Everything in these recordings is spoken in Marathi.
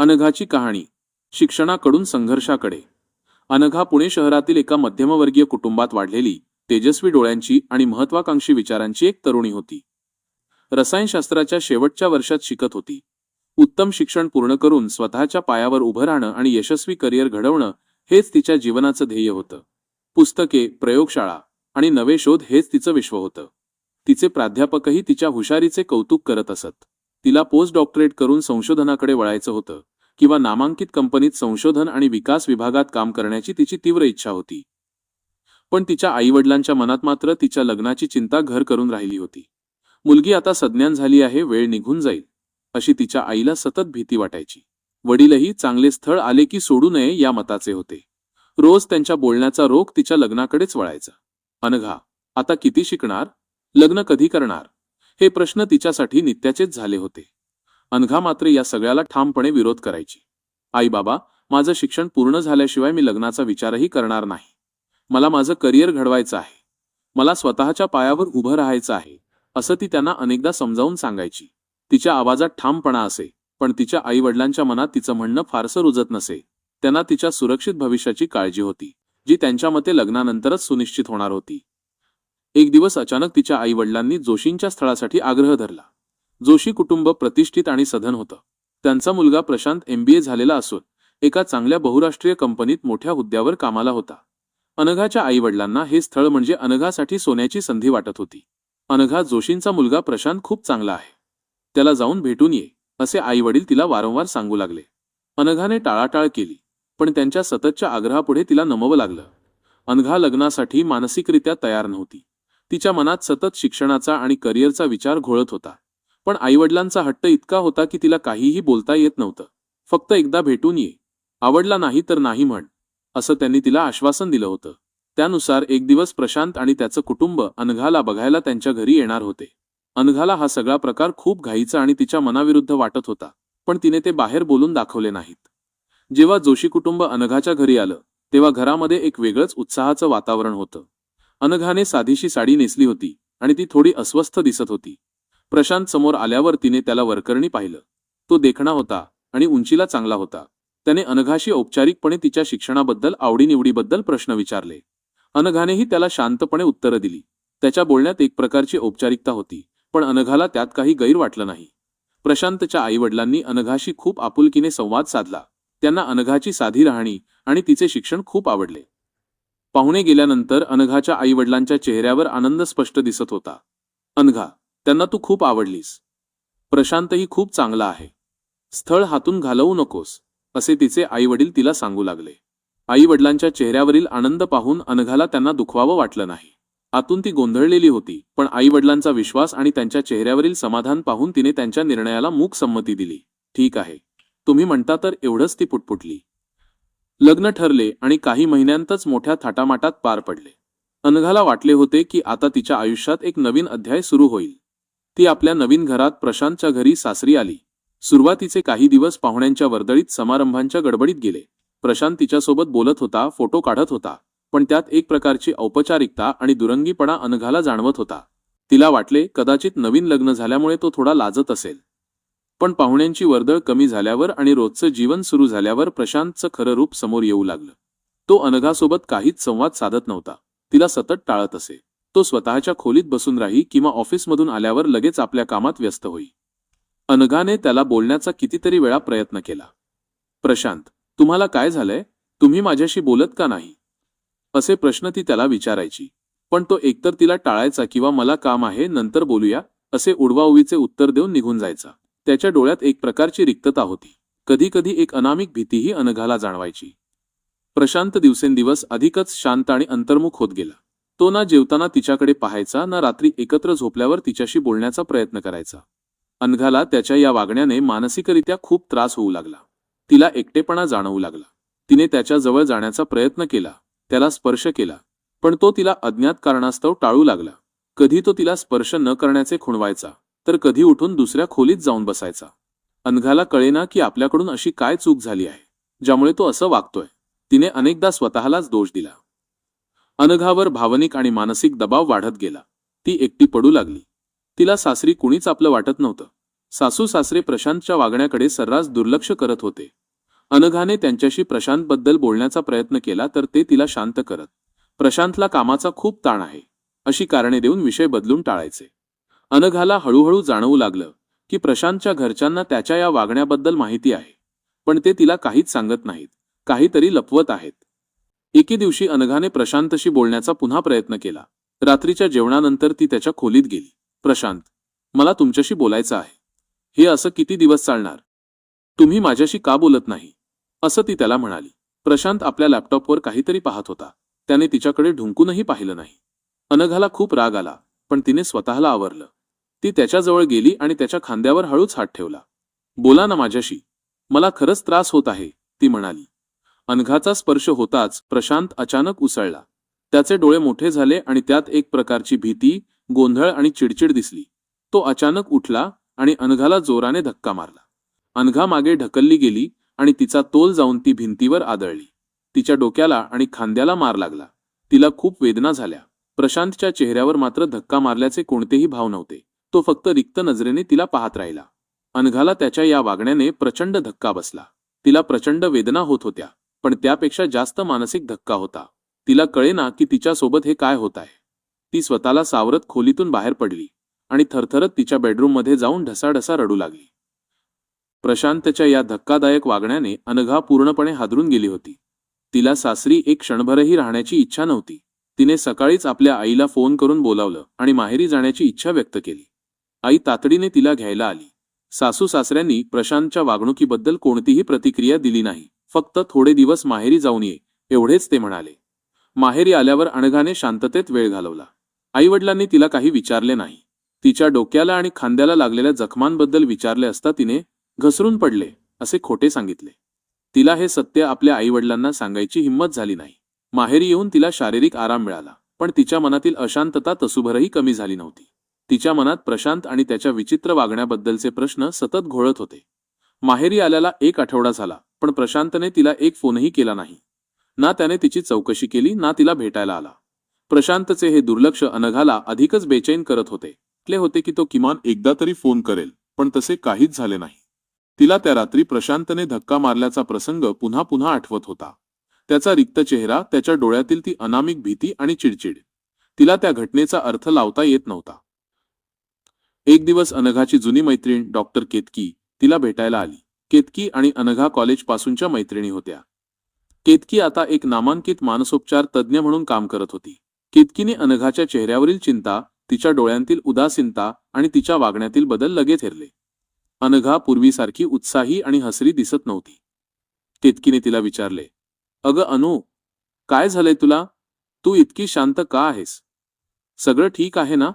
अनघाची कहाणी शिक्षणाकडून संघर्षाकडे. अनघा पुणे शहरातील एका मध्यमवर्गीय कुटुंबात वाढलेली तेजस्वी डोळ्यांची आणि महत्वाकांक्षी विचारांची एक तरुणी होती. रसायनशास्त्राच्या शेवटच्या वर्षात शिकत होती. उत्तम शिक्षण पूर्ण करून स्वतःच्या पायावर उभं राहणं आणि यशस्वी करिअर घडवणं हेच तिच्या जीवनाचं ध्येय होतं. पुस्तके प्रयोगशाळा आणि नवे शोध हेच तिचं विश्व होतं. तिचे प्राध्यापकही तिच्या हुशारीचे कौतुक करत असत. तिला पोस्ट डॉक्टरेट करून संशोधनाकडे वळायचं होतं किंवा नामांकित कंपनीत संशोधन आणि विकास विभागात काम करण्याची तिची तीव्र इच्छा होती. पण तिच्या आईवडिलांच्या मनात मात्र तिच्या लग्नाची चिंता घर करून राहिली होती. मुलगी आता सज्ञान झाली आहे वेळ निघून जाईल अशी तिच्या आईला सतत भीती वाटायची. वडीलही चांगले स्थळ आले की सोडू नये या मताचे होते. रोज त्यांच्या बोलण्याचा रोख तिच्या लग्नाकडेच वळायचा. अनघा आता किती शिकणार? लग्न कधी करणार? हे प्रश्न तिच्यासाठी नित्याचेच झाले होते. अनघा मात्र या सगळ्याला ठामपणे विरोध करायची. आई बाबा माझं शिक्षण पूर्ण झाल्याशिवाय मी लग्नाचा विचारही करणार नाही. मला माझं करिअर घडवायचं आहे. मला स्वतःच्या पायावर उभं राहायचं आहे असं ती त्यांना अनेकदा समजावून सांगायची. तिच्या आवाजात ठामपणा असे पण तिच्या आई वडिलांच्या मनात तिचं म्हणणं फारसं रुजत नसे. त्यांना तिच्या सुरक्षित भविष्याची काळजी होती जी त्यांच्या मते लग्नानंतरच सुनिश्चित होणार होती. एक दिवस अचानक तिच्या आई वडिलांनी जोशींच्या स्थळासाठी आग्रह धरला. जोशी कुटुंब प्रतिष्ठित आणि सधन होतं. त्यांचा मुलगा प्रशांत एमबीए झालेला असून एका चांगल्या बहुराष्ट्रीय कंपनीत मोठ्या हुद्द्यावर कामाला होता. अनघाच्या आई वडिलांना हे स्थळ म्हणजे अनघासाठी सोन्याची संधी वाटत होती. अनघा जोशींचा मुलगा प्रशांत खूप चांगला आहे. त्याला जाऊन भेटून ये असे आई वडील तिला वारंवार सांगू लागले. अनघाने टाळाटाळ केली पण त्यांच्या सततच्या आग्रहापुढे तिला नमवं लागलं. अनघा लग्नासाठी मानसिकरित्या तयार नव्हती. तिच्या मनात सतत शिक्षणाचा आणि करिअरचा विचार घोळत होता. पण आईवडिलांचा हट्ट इतका होता की तिला काहीही बोलता येत नव्हतं. फक्त एकदा भेटून ये. आवडला नाही तर नाही म्हण असं त्यांनी तिला आश्वासन दिलं होतं. त्यानुसार एक दिवस प्रशांत आणि त्याचं कुटुंब अनघाला बघायला त्यांच्या घरी येणार होते. अनघाला हा सगळा प्रकार खूप घाईचा आणि तिच्या मनाविरुद्ध वाटत होता पण तिने ते बाहेर बोलून दाखवले नाहीत. जेव्हा जोशी कुटुंब अनघाच्या घरी आलं तेव्हा घरामध्ये एक वेगळंच उत्साहाचं वातावरण होतं. अनघाने साधीशी साडी नेसली होती आणि ती थोडी अस्वस्थ दिसत होती. प्रशांत समोर आल्यावर तिने त्याला वरकरणी पाहिलं. तो देखणा होता आणि उंचीला चांगला होता. त्याने अनघाशी औपचारिकपणे तिच्या शिक्षणाबद्दल आवडीनिवडीबद्दल प्रश्न विचारले. अनघानेही त्याला शांतपणे उत्तरं दिली. त्याच्या बोलण्यात एक प्रकारची औपचारिकता होती पण अनघाला त्यात काही गैर वाटलं नाही. प्रशांतच्या आईवडिलांनी अनघाशी खूप आपुलकीने संवाद साधला. त्यांना अनघाची साधी राहणी आणि तिचे शिक्षण खूप आवडले. पाहुणे गेल्यानंतर अनघाच्या आईवडिलांच्या चेहऱ्यावर आनंद स्पष्ट दिसत होता. अनघा त्यांना तू खूप आवडलीस. प्रशांतही खूप चांगला आहे. स्थळ हातून घालवू नकोस असे तिचे आईवडील तिला सांगू लागले. आईवडिलांच्या चेहऱ्यावरील आनंद पाहून अनघाला त्यांना दुखवावं वाटलं नाही. आतून ती गोंधळलेली होती पण आईवडिलांचा विश्वास आणि त्यांच्या चेहऱ्यावरील समाधान पाहून तिने त्यांच्या निर्णयाला मूक संमती दिली. ठीक आहे. तुम्ही म्हणता तर एवढंच ती पुटपुटली. लग्न ठरले आणि काही महिन्यांतच मोठ्या थाटामाटात पार पडले. अनघाला वाटले होते की आता तिच्या आयुष्यात एक नवीन अध्याय सुरू होईल. ती आपल्या नवीन घरात प्रशांतच्या घरी सासरी आली. सुरुवातीचे काही दिवस पाहुण्यांच्या वर्दळीत समारंभांच्या गडबडीत गेले. प्रशांत तिच्यासोबत बोलत होता फोटो काढत होता पण त्यात एक प्रकारची औपचारिकता आणि दुरंगीपणा अनघाला जाणवत होता. तिला वाटले कदाचित नवीन लग्न झाल्यामुळे तो थोडा लाजत असेल. पण पाहुण्यांची वर्दळ कमी झाल्यावर आणि रोजचं जीवन सुरू झाल्यावर प्रशांतचं खरं रूप समोर येऊ लागलं. तो अनघासोबत काहीच संवाद साधत नव्हता. तिला सतत टाळत असे. तो स्वतःच्या खोलीत बसून राही किंवा ऑफिसमधून आल्यावर लगेच आपल्या कामात व्यस्त होई. अनघाने त्याला बोलण्याचा कितीतरी वेळा प्रयत्न केला. प्रशांत तुम्हाला काय झालंय? तुम्ही माझ्याशी बोलत का नाही? असे प्रश्न ती त्याला विचारायची. पण तो एकतर तिला टाळायचा किंवा मला काम आहे नंतर बोलूया असे उडवाउवीचे उत्तर देऊन निघून जायचा. त्याच्या डोळ्यात एक प्रकारची रिक्तता होती. कधी कधी एक अनामिक भीतीही अनघाला जाणवायची. प्रशांत दिवसेंदिवस अधिकच शांत आणि अंतर्मुख होत गेला. तो ना जेवताना तिच्याकडे पाहायचा ना रात्री एकत्र झोपल्यावर तिच्याशी बोलण्याचा प्रयत्न करायचा. अनघाला त्याच्या या वागण्याने मानसिकरित्या खूप त्रास होऊ लागला. तिला एकटेपणा जाणवू लागला. तिने त्याच्याजवळ जाण्याचा प्रयत्न केला त्याला स्पर्श केला पण तो तिला अज्ञात कारणास्तव टाळू लागला. कधी तो तिला स्पर्श न करण्याचे खुणवायचा. तर कधी उठून दुसऱ्या खोलीत जाऊन बसायचा. अनघाला कळेना की आपल्याकडून अशी काय चूक झाली आहे ज्यामुळे तो असं वागतोय. तिने अनेकदा स्वतःलाच दोष दिला. अनघावर भावनिक आणि मानसिक दबाव वाढत गेला. ती एकटी पडू लागली. तिला सासरी कुणीच आपलं वाटत नव्हतं. सासू सासरे प्रशांतच्या वागण्याकडे सर्रास दुर्लक्ष करत होते. अनघाने त्यांच्याशी प्रशांतबद्दल बोलण्याचा प्रयत्न केला तर ते तिला शांत करत प्रशांतला कामाचा खूप ताण आहे अशी कारणे देऊन विषय बदलून टाळायचे. अनघाला हळूहळू जाणवू लागलं की प्रशांतच्या घरच्यांना त्याच्या या वागण्याबद्दल माहिती आहे. पण ते तिला काहीच सांगत नाहीत. काहीतरी लपवत आहेत. एके दिवशी अनघाने प्रशांतशी बोलण्याचा पुन्हा प्रयत्न केला. रात्रीच्या जेवणानंतर ती त्याच्या खोलीत गेली. प्रशांत मला तुमच्याशी बोलायचं आहे. हे असं किती दिवस चालणार? तुम्ही माझ्याशी का बोलत नाही? असं ती त्याला म्हणाली. प्रशांत आपल्या लॅपटॉपवर काहीतरी पाहत होता. त्याने तिच्याकडे ढुंकूनही पाहिलं नाही. अनघाला खूप राग आला पण तिने स्वतःला आवरलं. ती त्याच्याजवळ गेली आणि त्याच्या खांद्यावर हळूच हात ठेवला. बोला ना माझ्याशी. मला खरंच त्रास होत आहे ती म्हणाली. अनघाचा स्पर्श होताच प्रशांत अचानक उसळला. त्याचे डोळे मोठे झाले आणि त्यात एक प्रकारची भीती गोंधळ आणि चिडचिड दिसली. तो अचानक उठला आणि अनघाला जोराने धक्का मारला. अनघा मागे ढकलली गेली आणि तिचा तोल जाऊन ती भिंतीवर आदळली. तिच्या डोक्याला आणि खांद्याला मार लागला. तिला खूप वेदना झाल्या. प्रशांतच्या चेहऱ्यावर मात्र धक्का मारल्याचे कोणतेही भाव नव्हते. तो फक्त रिक्त नजरेने तिला पाहत राहिला. अनघाला त्याच्या या वागण्याने प्रचंड धक्का बसला. तिला प्रचंड वेदना होत होत्या पण त्यापेक्षा जास्त मानसिक धक्का होता. तिला कळेना की तिच्यासोबत हे काय होत आहे. ती स्वतःला सावरत खोलीतून बाहेर पडली आणि थरथरत तिच्या बेडरूममध्ये जाऊन ढसाढसा रडू लागली. प्रशांतच्या या धक्कादायक वागण्याने अनघा पूर्णपणे हादरून गेली होती. तिला सासरी एक क्षणभरही राहण्याची इच्छा नव्हती. तिने सकाळीच आपल्या आईला फोन करून बोलावलं आणि माहेरी जाण्याची इच्छा व्यक्त केली. आई तातडीने तिला घ्यायला आली. सासू सासऱ्यांनी प्रशांतच्या वागणुकीबद्दल कोणतीही प्रतिक्रिया दिली नाही. फक्त थोडे दिवस माहेरी जाऊन ये एवढेच ते म्हणाले. माहेरी आल्यावर अणघाने शांततेत वेळ घालवला. आईवडिलांनी तिला काही विचारले नाही. तिच्या डोक्याला आणि खांद्याला लागलेल्या जखमांबद्दल विचारले असता तिने घसरून पडले असे खोटे सांगितले. तिला हे सत्य आपल्या आईवडिलांना सांगायची हिंमत झाली नाही. माहेरी येऊन तिला शारीरिक आराम मिळाला पण तिच्या मनातील अशांतता तसुभरही कमी झाली नव्हती. तिच्या मनात प्रशांत आणि त्याच्या विचित्र वागण्याबद्दलचे प्रश्न सतत घोळत होते. माहेरी आल्याला एक आठवडा झाला पण प्रशांतने तिला एक फोनही केला नाही. ना त्याने तिची चौकशी केली ना तिला भेटायला आला. प्रशांतचे हे दुर्लक्ष अनघाला अधिकच बेचैन करत होते. म्हटले होते की तो किमान एकदा तरी फोन करेल पण तसे काहीच झाले नाही. तिला त्या रात्री प्रशांतने धक्का मारल्याचा प्रसंग पुन्हा पुन्हा आठवत होता. त्याचा रिक्त चेहरा त्याच्या डोळ्यातील ती अनामिक भीती आणि चिडचिड. तिला त्या घटनेचा अर्थ लावता येत नव्हता. एक दिवस अनघाची जुनी मैत्रीण डॉक्टर केतकी तिला भेटायला आली. केतकी आणि अनघा कॉलेज पासूनच्या मैत्रिणी होत्या. केतकी आता एक नामांकित मानसोपचार तज्ज्ञ म्हणून काम करत होती. केतकीने अनघाच्या चेहऱ्यावरील चिंता तिच्या डोळ्यांतील उदासीनता आणि तिच्या वागण्यातील बदल लगेच हेरले अनघा पूर्वीसारखी उत्साही आणि हसरी दिसत नव्हती. केतकीने तिला विचारले अगं अनु काय झालंय तुला? तू इतकी शांत का आहेस? सगळं ठीक आहे ना?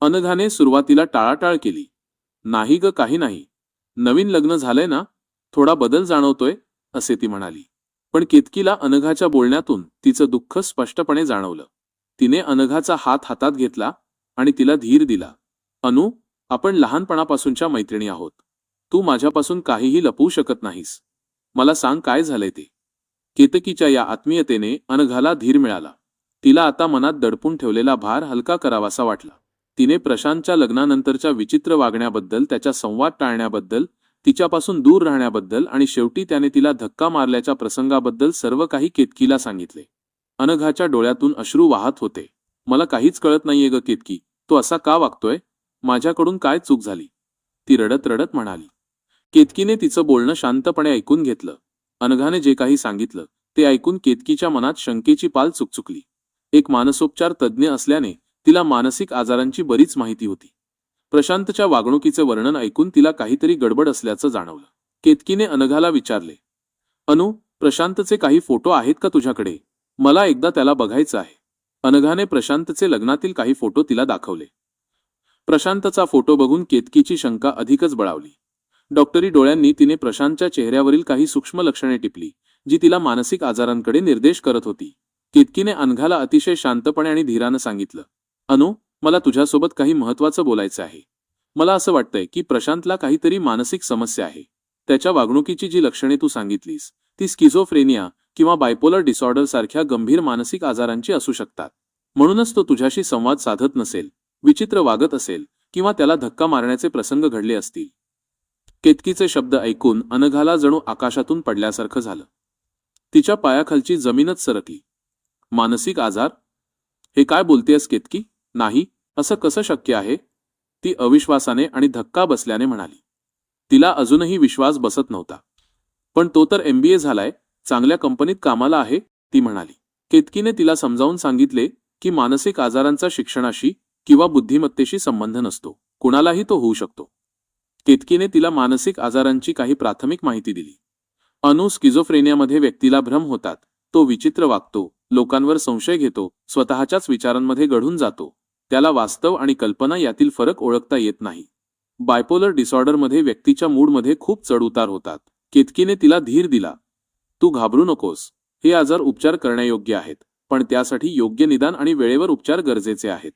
अनघाने सुरुवातीला टाळाटाळ केली. नाही ग काही नाही. नवीन लग्न झालंय ना? थोडा बदल जाणवतोय असे ती म्हणाली. पण केतकीला अनघाच्या बोलण्यातून तिचं दुःख स्पष्टपणे जाणवलं. तिने अनघाचा हात हातात घेतला आणि तिला धीर दिला. अनु आपण लहानपणापासूनच्या मैत्रिणी आहोत. तू माझ्यापासून काहीही लपवू शकत नाहीस. मला सांग काय झालंय ते. केतकीच्या या आत्मीयतेने अनघाला धीर मिळाला. तिला आता मनात दडपून ठेवलेला भार हलका करावासा वाटला. तिने प्रशांतच्या लग्नानंतरच्या विचित्र वागण्याबद्दल त्याच्या संवाद टाळण्याबद्दल तिच्यापासून दूर राहण्याबद्दल आणि शेवटी त्याने तिला धक्का मारल्याच्या प्रसंगाबद्दल सर्व काही केतकीला सांगितले. अनघाच्या डोळ्यातून अश्रू वाहत होते. मला काहीच कळत नाहीये ग केतकी तो असा का वागतोय? माझ्याकडून काय चूक झाली? ती रडत रडत म्हणाली. केतकीने तिचं बोलणं शांतपणे ऐकून घेतलं. अनघाने जे काही सांगितलं ते ऐकून केतकीच्या मनात शंकेची पाल चुकचुकली. एक मानसोपचार तज्ज्ञ असल्याने तिला मानसिक आजारांची बरीच माहिती होती. प्रशांतच्या वागणुकीचे वर्णन ऐकून तिला काहीतरी गडबड असल्याचं जाणवलं. केतकीने अनघाला विचारले अनु प्रशांतचे काही फोटो आहेत का तुझ्याकडे? मला एकदा त्याला बघायचं आहे. अनघाने प्रशांतचे लग्नातील काही फोटो तिला दाखवले. प्रशांतचा फोटो बघून केतकीची शंका अधिकच बळावली. डॉक्टरी डोळ्यांनी तिने प्रशांतच्या चेहऱ्यावरील काही सूक्ष्म लक्षणे टिपली जी तिला मानसिक आजारांकडे निर्देश करत होती. केतकीने अनघाला अतिशय शांतपणे आणि धीरानं सांगितलं अनु मला तुझ्यासोबत काही महत्वाचं बोलायचं आहे. मला असं वाटतंय की प्रशांतला काहीतरी मानसिक समस्या आहे. त्याच्या वागणुकीची जी लक्षणे तू सांगितलीस ती स्किझोफ्रेनिया किंवा बायपोलर डिसऑर्डर सारख्या गंभीर मानसिक आजारांची असू शकतात. म्हणूनच तो तुझ्याशी संवाद साधत नसेल विचित्र वागत असेल किंवा त्याला धक्का मारण्याचे प्रसंग घडले असतील. केतकीचे शब्द ऐकून अनघाला जणू आकाशातून पडल्यासारखं झालं. तिच्या पायाखालची जमीनच सरकली. मानसिक आजार? हे काय बोलतेस केतकी? नाही असं कसं शक्य आहे? ती अविश्वासाने आणि धक्का बसल्याने म्हणाली. तिला अजूनही विश्वास बसत नव्हता. पण तो तर एमबीए झालाय चांगल्या कंपनीत कामाला आहे ती म्हणाली. केतकीने तिला समजावून सांगितले की मानसिक आजारांचा शिक्षणाशी किंवा बुद्धिमत्तेशी संबंध नसतो कुणालाही तो होऊ शकतो. केतकीने तिला मानसिक आजारांची काही प्राथमिक माहिती दिली. अनु स्किझोफ्रेनियामध्ये व्यक्तीला भ्रम होतात तो विचित्र वागतो लोकांवर संशय घेतो स्वतःच्याच विचारांमध्ये घडून जातो. त्याला वास्तव आणि कल्पना यातील फरक ओळखता येत नाही. बायपोलर डिसऑर्डरमध्ये व्यक्तीच्या मूडमध्ये खूप चढउतार होतात. केतकीने तिला धीर दिला. तू घाबरू नकोस. हे आजार उपचार करण्यायोग्य आहेत पण त्यासाठी योग्य निदान आणि वेळेवर उपचार गरजेचे आहेत.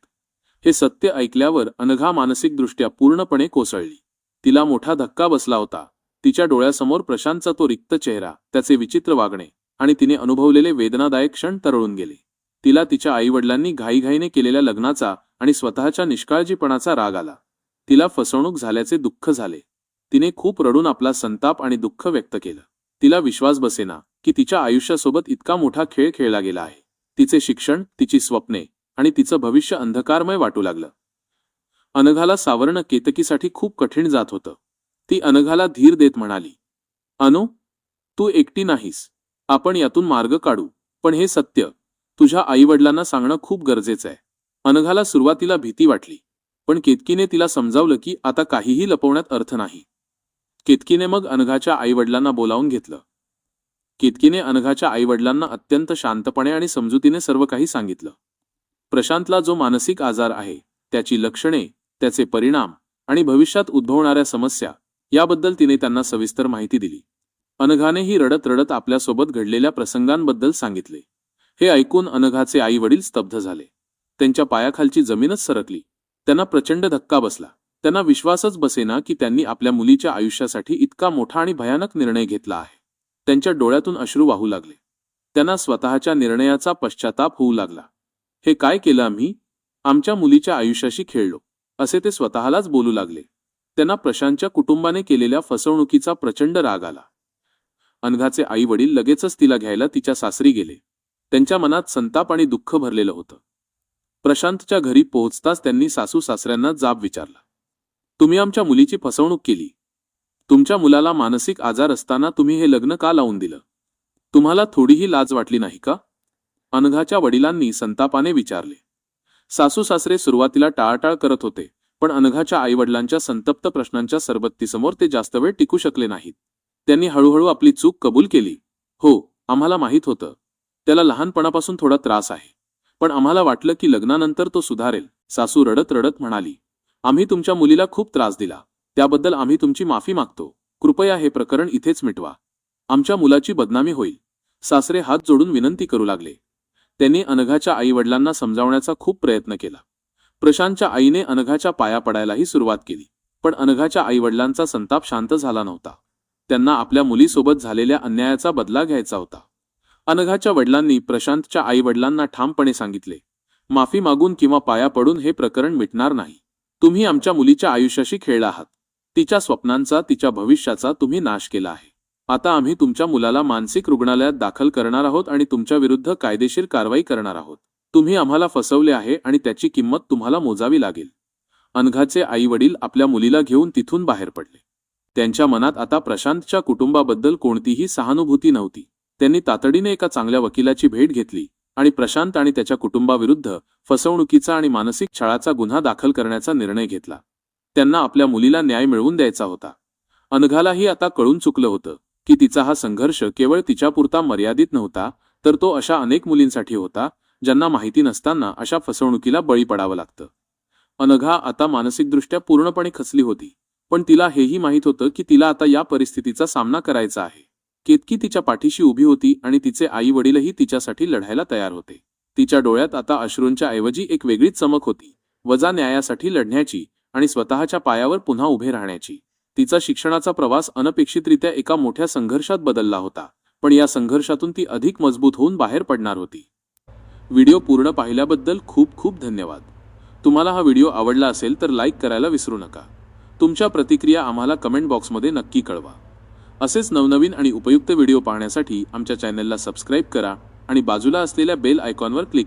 हे सत्य ऐकल्यावर अनघा मानसिकदृष्ट्या पूर्णपणे कोसळली. तिला मोठा धक्का बसला होता. तिच्या डोळ्यासमोर प्रशांतचा तो रिक्त चेहरा त्याचे विचित्र वागणे आणि तिने अनुभवलेले वेदनादायक क्षण तरळून गेले. तिला तिच्या आईवडिलांनी घाईघाईने केलेल्या लग्नाचा आणि स्वतःच्या निष्काळजीपणाचा राग आला. तिला फसवणूक झाल्याचे दुःख झाले. तिने खूप रडून आपला संताप आणि दुःख व्यक्त केलं. तिला विश्वास बसेना की तिच्या आयुष्यासोबत इतका मोठा खेळ खेळला गेला आहे. तिचे शिक्षण तिची स्वप्ने आणि तिचं भविष्य अंधकारमय वाटू लागलं. अनघाला सावरणं केतकीसाठी खूप कठीण जात होतं. ती अनघाला धीर देत म्हणाली अनु तू एकटी नाहीस. आपण यातून मार्ग काढू. पण हे सत्य तुझ्या आईवडिलांना सांगणं खूप गरजेचं आहे. अनघाला सुरुवातीला भीती वाटली पण केतकीने तिला समजावलं की आता काहीही लपवण्यात अर्थ नाही. केतकीने मग अनघाच्या आईवडिलांना बोलावून घेतलं. केतकीने अनघाच्या आईवडिलांना अत्यंत शांतपणे आणि समजुतीने सर्व काही सांगितलं. प्रशांतला जो मानसिक आजार आहे त्याची लक्षणे त्याचे परिणाम आणि भविष्यात उद्भवणाऱ्या समस्या याबद्दल तिने त्यांना सविस्तर माहिती दिली. अनघानेही रडत रडत आपल्यासोबत घडलेल्या प्रसंगांबद्दल सांगितले. हे ऐकून अनघाचे आई वडील स्तब्ध झाले. त्यांच्या पायाखालची जमीनच सरकली. त्यांना प्रचंड धक्का बसला. त्यांना विश्वासच बसेना की त्यांनी आपल्या मुलीच्या आयुष्यासाठी इतका मोठा आणि भयानक निर्णय घेतला आहे. त्यांच्या डोळ्यातून अश्रू वाहू लागले. त्यांना स्वतःच्या निर्णयाचा पश्चाताप होऊ लागला. हे काय केलं आम्ही? आमच्या मुलीच्या आयुष्याशी खेळलो. असे ते स्वतःलाच बोलू लागले. त्यांना प्रशांतच्या कुटुंबाने केलेल्या फसवणुकीचा प्रचंड राग आला. अनघाचे आई वडील लगेचच तिला घ्यायला तिच्या सासरी गेले. त्यांच्या मनात संताप आणि दुःख भरलेलं होतं. प्रशांतच्या घरी पोहोचताच त्यांनी सासू सासऱ्यांना जाब विचारला. तुम्ही आमच्या मुलीची फसवणूक केली. तुमच्या मुलाला मानसिक आजार असताना तुम्ही हे लग्न का लावून दिलं? तुम्हाला थोडीही लाज वाटली नाही का? अनघाच्या वडिलांनी संतापाने विचारले. सासू सासरे सुरुवातीला टाळाटाळ करत होते पण अनघाच्या आईवडिलांच्या संतप्त प्रश्नांच्या सरबत्तीसमोर ते जास्त वेळ टिकू शकले नाहीत. त्यांनी हळूहळू आपली चूक कबूल केली. हो आम्हाला माहीत होतं. त्याला लहानपणापासून थोडा त्रास आहे. पण आम्हाला वाटलं की लग्नानंतर तो सुधारेल. सासू रडत रडत म्हणाली आम्ही तुमच्या मुलीला खूप त्रास दिला. त्याबद्दल आम्ही तुमची माफी मागतो. कृपया हे प्रकरण इथेच मिटवा. आमच्या मुलाची बदनामी होईल. सासरे हात जोडून विनंती करू लागले. त्यांनी अनघाच्या आईवडिलांना समजावण्याचा खूप प्रयत्न केला. प्रशांतच्या आईने अनघाच्या पाया पडायलाही सुरुवात केली. पण अनघाच्या आईवडिलांचा संताप शांत झाला नव्हता. त्यांना आपल्या मुलीसोबत झालेल्या अन्यायाचा बदला घ्यायचा होता. अनघाच्या वडिलांनी प्रशांतच्या आईवडिलांना ठामपणे सांगितले माफी मागून किंवा पाया पडून हे प्रकरण मिटणार नाही. तुम्ही आमच्या मुलीच्या आयुष्याशी खेळला आहात. तिच्या स्वप्नांचा तिच्या भविष्याचा तुम्ही नाश केला आहे. आता आम्ही तुमच्या मुलाला मानसिक रुग्णालयात दाखल करणार आहोत आणि तुमच्या विरुद्ध कायदेशीर कारवाई करणार आहोत. तुम्ही आम्हाला फसवले आहे आणि त्याची किंमत तुम्हाला मोजावी लागेल. अनघाचे आई वडील आपल्या मुलीला घेऊन तिथून बाहेर पडले. त्यांच्या मनात आता प्रशांतच्या कुटुंबाबद्दल कोणतीही सहानुभूती नव्हती. त्यांनी तातडीने एका चांगल्या वकिलाची भेट घेतली आणि प्रशांत आणि त्याच्या कुटुंबाविरुद्ध फसवणुकीचा आणि मानसिक छळाचा गुन्हा दाखल करण्याचा निर्णय घेतला. त्यांना आपल्या मुलीला न्याय मिळवून द्यायचा होता. अनघालाही आता कळून चुकलं होतं की तिचा हा संघर्ष केवळ तिच्यापुरता मर्यादित नव्हता तर तो अशा अनेक मुलींसाठी होता ज्यांना माहिती नसताना अशा फसवणुकीला बळी पडावं लागतं. अनघा आता मानसिकदृष्ट्या पूर्णपणे खचली होती पण तिला हेही माहीत होतं की तिला आता या परिस्थितीचा सामना करायचा आहे. केतकी तिच्या पाठीशी उभी होती आणि तिचे आई वडीलही तिच्यासाठी लढायला तयार होते. तिच्या डोळ्यात आता अश्रूंच्या ऐवजी एक वेगळीच चमक होती. वजा न्यायासाठी लढण्याची आणि स्वतःच्या पायावर पुन्हा उभे राहण्याची. तिचा शिक्षणाचा प्रवास अनपेक्षितरित्या एका मोठ्या संघर्षात बदलला होता पण या संघर्षातून ती अधिक मजबूत होऊन बाहेर पडणार होती. व्हिडिओ पूर्ण पाहिल्याबद्दल खूप खूप धन्यवाद. तुम्हाला हा व्हिडिओ आवडला असेल तर लाईक करायला विसरू नका. तुमच्या प्रतिक्रिया आम्हाला कमेंट बॉक्समध्ये नक्की कळवा. असेच नवनवीन आणि उपयुक्त व्हिडिओ पाहण्यासाठी आमच्या चॅनलला सबस्क्राईब करा आणि बाजूला असलेल्या बेल आयकॉनवर क्लिक